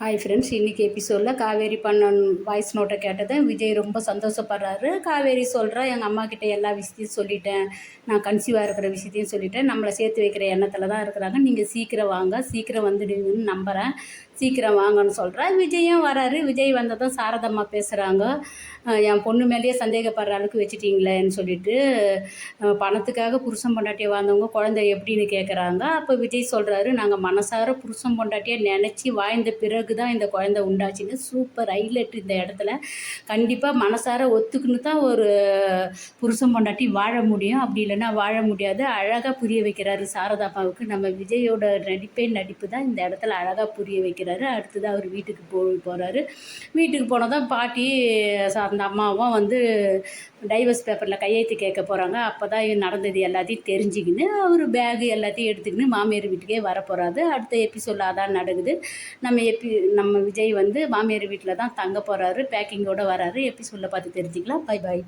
Hi friends இன்றைக்கி எபிசோடில் காவேரி பண்ணன் வாய்ஸ் நோட்டை கேட்டதை விஜய் ரொம்ப சந்தோஷப்படுறாரு. காவேரி சொல்கிறா எங்கள் அம்மாக்கிட்ட எல்லா விஷயத்தையும் சொல்லிட்டேன். நான் கன்சீவாக இருக்கிற விஷயத்தையும் சொல்லிட்டேன். நம்மளை சேர்த்து வைக்கிற எண்ணத்தில் தான் இருக்கிறாங்க. நீங்கள் சீக்கிரம் வாங்க. சீக்கிரம் வந்துடுவீங்கன்னு நம்புகிறேன் சீக்கிரம் வாங்கன்னு சொல்கிறா விஜயும் வராரு. விஜய் வந்ததும் சாரதம்மா பேசுகிறாங்க என் பொண்ணு மேலேயே சந்தேகப்படுற அளவுக்கு வச்சுட்டிங்களேன்னு சொல்லிட்டு பணத்துக்காக புருஷன் பொண்டாட்டியை வாழ்ந்தவங்க குழந்தை எப்படின்னு கேட்குறாங்க அப்போ விஜய் சொல்கிறாரு நாங்கள் மனசார புருஷன் பொண்டாட்டியை நினச்சி வாழ்ந்த பிறகு தான் இந்த குழந்தை உண்டாச்சுன்னு. சூப்பர். ஹைலைட் இந்த இடத்துல. கண்டிப்பாக மனசார ஒத்துக்குன்னு தான் ஒரு புருஷன் பொண்டாட்டி வாழ முடியும். அப்படி இல்லைன்னா வாழ முடியாது. அழகாக புரிய வைக்கிறாரு சாரதாம்மாவுக்கு நம்ம விஜயோட நடிப்பே நடிப்பு தான் இந்த இடத்துல அழகாக புரிய வைக்கிறாரு அடுத்தது அவர் வீட்டுக்கு போ போகிறாரு வீட்டுக்கு போனதும் பாட்டி அந்த அம்மாவும் வந்து டைவர்ஸ் பேப்பரில் கையெழுத்து கேட்க போகிறாங்க அப்போ தான் நடந்தது எல்லாத்தையும் தெரிஞ்சுக்கின்னு அவர் பேகு எல்லாத்தையும் எடுத்துக்கின்னு மாமியார் வீட்டுக்கே வர போகிறாரு அடுத்த எபிசோடில் அதான் நடக்குது. நம்ம எப்பி நம்ம விஜய் வந்து மாமியார் வீட்டில் தான் தங்க போகிறாரு பேக்கிங்கோடு வராரு. எபிசோடில் பார்த்து தெரிஞ்சுக்கலாம். Bye bye